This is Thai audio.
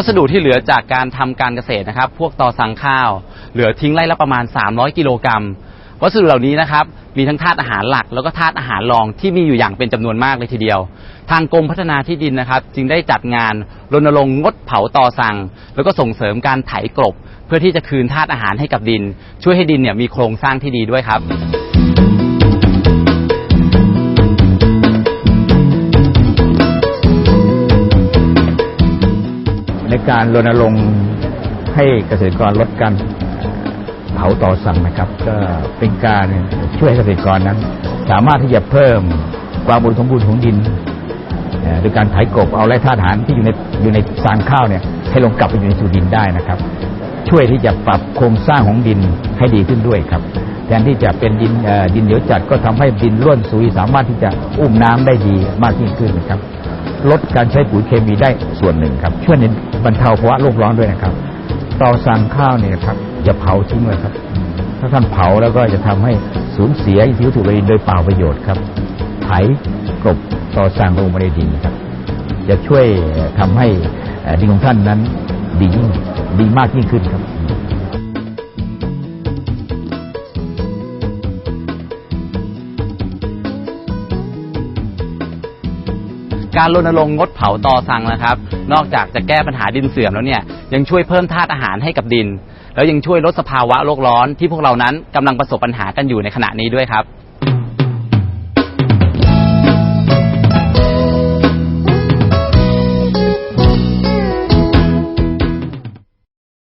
วัสดุที่เหลือจากการทำการเกษตรนะครับ พวกตอสังข้าว เหลือทิ้งไร่ละประมาณ 300 กิโลกรัม วัสดุเหล่านี้นะครับ มีทั้งธาตุอาหารหลัก แล้วก็ธาตุอาหารรองที่มีอยู่อย่างเป็นจำนวนมากเลยทีเดียว ทางกรมพัฒนาที่ดินนะครับ จึงได้จัดงานรณรงค์งดเผาตอสัง แล้วก็ส่งเสริมการไถกลบ เพื่อที่จะคืนธาตุอาหารให้กับดิน ช่วยให้ดินเนี่ยมีโครงสร้างที่ดีด้วยครับ การรณรงค์ให้เกษตรกรลดการเผาต่อสั่งนะครับ ก็เป็นการช่วยให้เกษตรกรนั้น สามารถที่จะเพิ่มความอุดมสมบูรณ์ของดินโดยการไถกบเอาแร่ธาตุอาหารที่อยู่ในอยู่ในสางข้าวเนี่ยให้ลงกลับไปอยู่ในสู่ดินได้นะครับ ช่วยที่จะปรับโครงสร้างของดินให้ดีขึ้นด้วยครับแทนที่จะเป็นดินดินเหนียวจัดก็ทำให้ดินร่วนซุยสามารถที่จะอุ้มน้ำได้ดีมากยิ่งขึ้นนะครับ ลดการใช้ปุ๋ยเคมีได้ส่วนหนึ่งครับ ช่วยในบรรเทาภาวะโลกร้อนด้วยนะครับต่อสั่งข้าวเนี่ยครับอย่าเผาทิ้งเลยครับ ถ้าท่านเผาแล้วก็จะทำให้สูญเสียอิทธิวัตถุระดินโดยเปล่าประโยชน์ครับไถกลบต่อสั่งลงมาในดินครับ จะช่วยทำให้ดินของท่านนั้นดียิ่งดีมากยิ่งขึ้นครับ การรณรงค์งดเผาตอสังนะครับ นอกจากจะแก้ปัญหาดินเสื่อมแล้วเนี่ยยังช่วยเพิ่มธาตุอาหารให้กับดิน แล้วยังช่วยลดสภาวะโลกร้อนที่พวกเรานั้นกำลังประสบปัญหากันอยู่ในขณะนี้ด้วยครับ